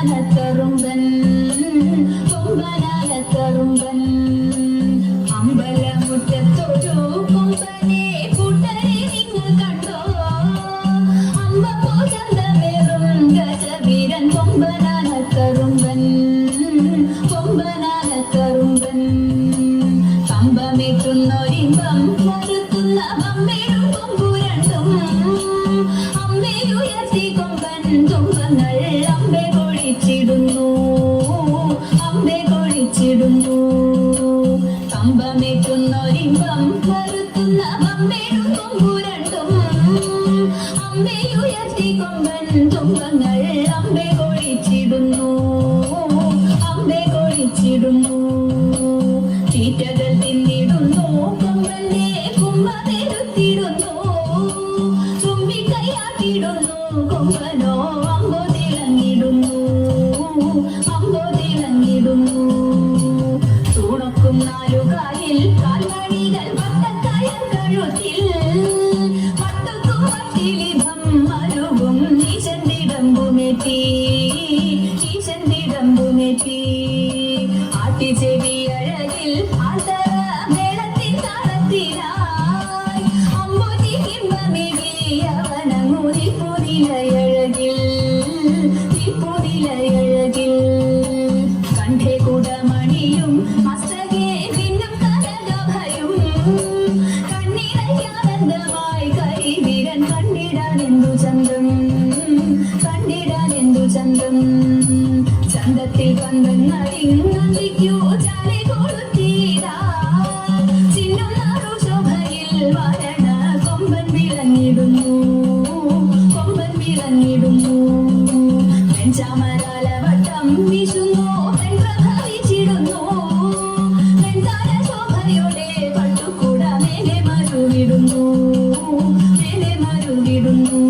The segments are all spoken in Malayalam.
பொங்கலாக தரும்பன் பொங்கலாக தரும்பன் அம்பல கருத்துள்ள பம்மை കമ്പമേറ്റുന്നൊരിമ്പം വരുത്തുന്ന അമ്മയും കൊമ്പുരണ്ടും അമ്മയുയർത്തി കൊമ്പൻ തുമ്പങ്ങൾ അമ്പെ കൊഴിച്ചിടുന്നു. അമ്പെ കൊഴിച്ചിടുന്നു. തീറ്റകൾ തിന്നിടുന്നു. കൊമ്പന്റെ കുമ്പ നിരുത്തിടുന്നു തുമ്പിക്കൈയാട്ടിടുന്നു കൊമ്പനോ അമ്പോ തിളങ്ങിടുന്നു അമ്പോ തിളങ്ങിടുന്നു ചൂണക്കും നാലുകാലിൽ ഈശന്തിടമ്പുമെത്തി ആട്ടിച്ചെവി അഴകിൽ ആതര മേളത്തിൻ താളത്തിനായി അമ്പൂതി കിമ്പമിഴി അവനങ്ങുതി പുതിലയഴകിൽ പുതിലയഴകിൽ. കണ്ഠേ കുടമണിയും മസ്തകേ പിന്നും കനകഭയും കണ്ണിടയ്ക്കാനന്ദമായി കൈവിരൻ കണ്ടിടാൻ എന്തു ചന്തം കണ്ണിടാൻ എന്തു ചന്തം. ചന്തത്തിൽ പന്തങ്ങളിങ്ങു ചാലെ കൊടുത്തീരാ ചിന്നുന്നാറു ശോഭയിൽ വരണ കൊമ്പൻ കൊമ്പൻ മരുവിടുന്നു മരുവിടുന്നു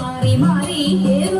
മാറി മാറി ഏറുന്നു